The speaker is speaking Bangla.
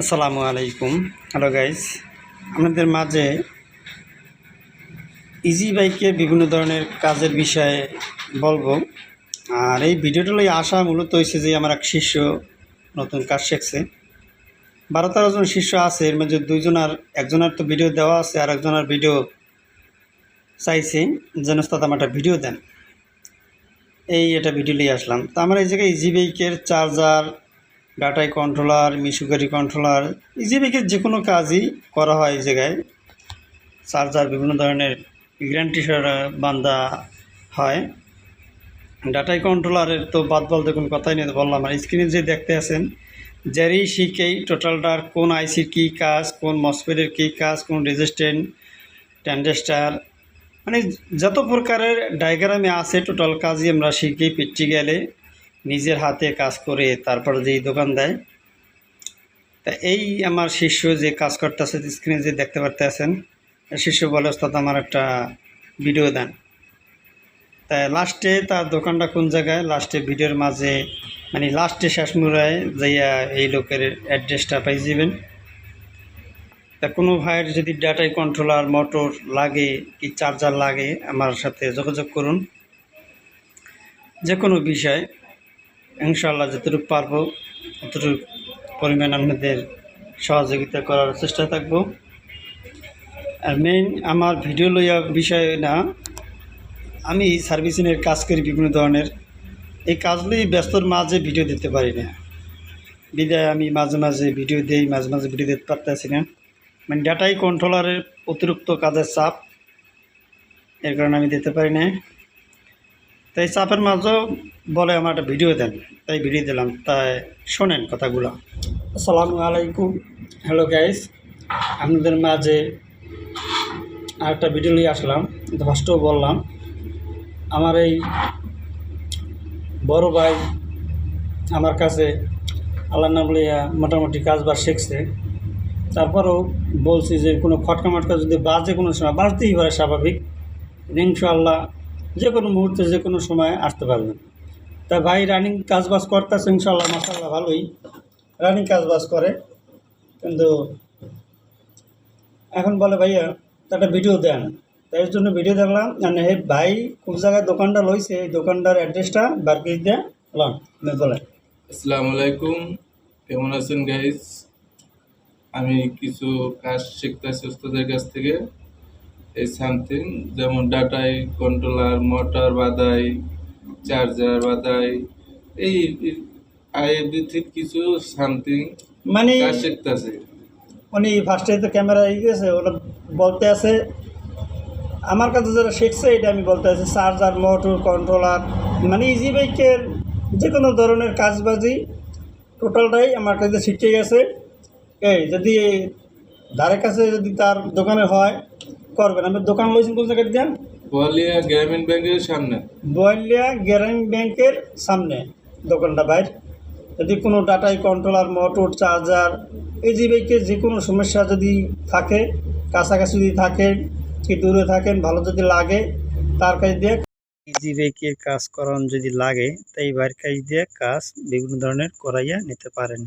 আসসালামু আলাইকুম। হ্যালো গাইস আপনাদের মাঝে ইজি বাইকে বিভিন্ন ধরনের কাজের বিষয়ে বলব। আর এই ভিডিওটা লই আসা মূলত হয়েছে যে আমার এক শিষ্য নতুন কাজ শিখছে। বারো তেরো জন শিষ্য আছে, এর মধ্যে দুইজনার একজনের তো ভিডিও দেওয়া আছে, আর একজনের ভিডিও চাইছে যেন তাতে আমার একটা ভিডিও দেন। এই এটা ভিডিও নিয়ে আসলাম। তো আমার এই জায়গায় ইজি বাইকের চার্জার ডাটাই কন্ট্রোলার মিশুকারি কন্ট্রোলার ইজি বাইকের যে কোনো কাজই করা হয় এই জায়গায় চার্জার বিভিন্ন ধরনের গ্যারান্টি বান্ধা হয়। ডাটাই কন্ট্রোলারের তো বাদ বলতে কোনো কথাই নেই, বললাম আর স্ক্রিনে যে দেখতে আছেন যারই শিখেই টোটালটার কোন আইসির কী কাজ, কোন মসপেডের কী কাজ, কোন রেজিস্ট্যান্ট ট্যান্ডেস্টার মানে যত প্রকারের ডায়াগ্রামে আছে টোটাল কাজই আমরা শিখেই পিচ্ছি গেলে নিজের হাতে কাজ করে তারপর যেই দোকান দেয়, তা এই আমার শিষ্য যে কাজ করতেছে স্ক্রিনে যে দেখতে পারতেছেন শিষ্য বলে, ওস্তাদ, আমার একটা ভিডিও দেন। তাই লাস্টে তার দোকানটা কোন জায়গায়? লাস্টে ভিডিওর মাঝে মানে লাস্টে শেষ মুড়ায় যাইয়া এই লোকের অ্যাড্রেসটা পাই যাবেন। তা কোনো ভাইয়ের যদি ডাটাই কন্ট্রোলার মোটর লাগে, কি চার্জার লাগে, আমার সাথে যোগাযোগ করুন। যে কোনো বিষয় ইনশাল্লাহ যতটুকু পারব, ততটুকু পরিমাণ আপনাদের সহযোগিতা করার চেষ্টা থাকব। আর মেইন আমার ভিডিও লইয়া বিষয় না, আমি সার্ভিসিংয়ের কাজ করি বিভিন্ন ধরনের। এই কাজগুলি ব্যস্তর মাঝে ভিডিও দিতে পারি না। বিদায় আমি মাঝে মাঝে ভিডিও দিই, মাঝে মাঝে ভিডিও দিতে পারতেছি না। মানে ডাটাই কন্ট্রোলারের অতিরিক্ত কাজের চাপ, এর কারণে আমি দিতে পারি না। তাই চাপের মাঝেও বলে আমার একটা ভিডিও দেন। তাই ভিডিও দিলাম। তাই শোনেন কথাগুলো। আসসালামু আলাইকুম। হ্যালো গাইস আপনাদের মাঝে আরেকটা ভিডিও নিয়ে আসলাম। ফার্স্টেও বললাম, আমার এই বড় ভাই আমার কাছে আল্লাহ নাম লইয়া মোটামুটি কাজবাজ শিখছে। তারপরেও বলছি যে কোনো খটকা মটকা যদি বাজে কোনো সময়, বাজতেই পারে স্বাভাবিক। ইনশাআল্লাহ যে কোনো মুহূর্তে, যে কোনো সময় আসতে পারবেন। তা ভাই রানিং কাজবাজ করতেছে ইনশাল্লাহ মাসাল্লাহ ভালোই। রানিং কাজবাজ করে, কিন্তু এখন বলে ভাইয়া তা একটা ভিডিও দেন। তাই এর জন্য ভিডিও দেখলাম মানে হে ভাই, কোন জায়গায় দোকানটা লইছে? এই দোকানটার অ্যাড্রেসটা বারকিস দিয়ে লন আপনি বলেন। আসসালামু আলাইকুম, কেমন আছেন গাইস আমি কিছু কাজ শিখতেছি ওস্তাদের কাছ থেকে। এই সামথিং যেমন ডাটাই কন্ট্রোলার মোটর বাদাই চার্জার বাদাই এই আইডিথিক কিছু সামথিং মানে শিখতেছি। উনি ফার্স্টে তো ক্যামেরা গেছে ওটা বলতে আছে আমার কাছে যারা শিখছে এটা আমি বলতে আছি চার্জার মোটর কন্ট্রোলার মানে ইজি বাইকের যে কোনো ধরনের কাজবাজি টোটালটাই আমার কাছে শিখে গেছে। এই যদি ধারে কাছে যদি তার দোকানে হয় করবেন। আমি দোকান লইছেন কোন জায়গায় দেন? বলিয়া গ্রামীণ ব্যাংকের সামনে। বয়লিয়া গ্রামীণ ব্যাংকের সামনে দোকানটা বাইর। যদি কোনো ডাটাই কন্ট্রোলার মোটর চার্জার এই যে বাইকের যে কোনো সমস্যা যদি থাকে কাছাকাছি যদি থাকে কি দূরে থাকেন ভালো যদি লাগে তার কাজ দিয়ে ইজি বাইকের কাজ করান যদি লাগে তাই বাইর কাজ দিয়ে কাজ বিভিন্ন ধরনের করাইয়া নিতে পারেন।